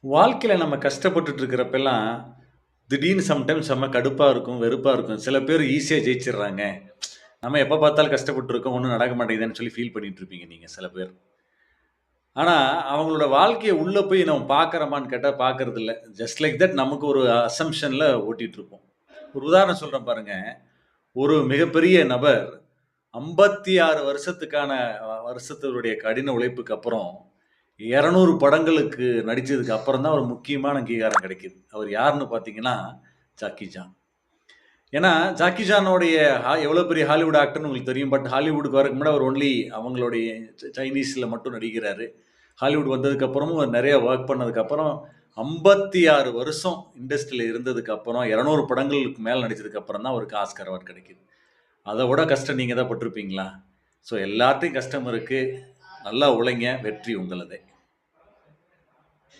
வாழ்க்கையில் நம்ம கஷ்டப்பட்டுட்டு இருக்கிறப்பெல்லாம் திடீர்னு சம்டைம்ஸ் செம்ம கடுப்பா இருக்கும், வெறுப்பா இருக்கும். சில பேர் ஈஸியா ஜெயிச்சிடுறாங்க. நம்ம எப்ப பார்த்தாலும் கஷ்டப்பட்டுருக்கோம் ஒன்றும் ஒண்ணும் நடக்க மாட்டேங்குதேன்னு சொல்லி ஃபீல் பண்ணிட்டு இருப்பீங்க நீங்க சில பேர். ஆனா, அவங்களோட வாழ்க்கைய உள்ள போய் நம்ம பார்க்குறோமான்னு கேட்டா பார்க்கறதில்ல. ஜஸ்ட் லைக் தட் நமக்கு ஒரு அசம்ப்ஷன்ல ஓட்டிட்டு இருப்போம். ஒரு உதாரணம் சொல்றேன் பாருங்க. ஒரு மிகப்பெரிய நபர் 56 வருஷத்துக்கான வருஷத்தினுடைய கடின உழைப்புக்கு அப்புறம் 200 படங்களுக்கு நடித்ததுக்கு அப்புறம் தான் ஒரு முக்கியமான அங்கீகாரம் கிடைக்குது. அவர் யாருன்னு பார்த்தீங்கன்னா, ஜாக்கி ஜான் ஏன்னா, ஜாக்கி ஜானோடைய எவ்வளோ பெரிய ஹாலிவுட் ஆக்டர்னு உங்களுக்கு தெரியும். பட் ஹாலிவுட்க்கு வரக்கு முன்னாடி அவர் ஒன்லி அவங்களுடைய ச மட்டும் நடிக்கிறாரு. ஹாலிவுட் வந்ததுக்கப்புறமும் அவர் நிறைய ஒர்க் பண்ணதுக்கப்புறம் ஐம்பத்தி ஆறு வருஷம் இண்டஸ்ட்ரியில் இருந்ததுக்கப்புறம் இரநூறு படங்களுக்கு மேலே நடித்ததுக்கப்புறம் தான் அவருக்கு ஆஸ்கர் அவார்ட் கிடைக்குது. அதை விட கஷ்டம் நீங்கள் தான் பட்டிருப்பீங்களா ஸோ எல்லாத்தையும் கஷ்டம் இருக்குது நல்லா உழைங்க. வெற்றி உங்களதே.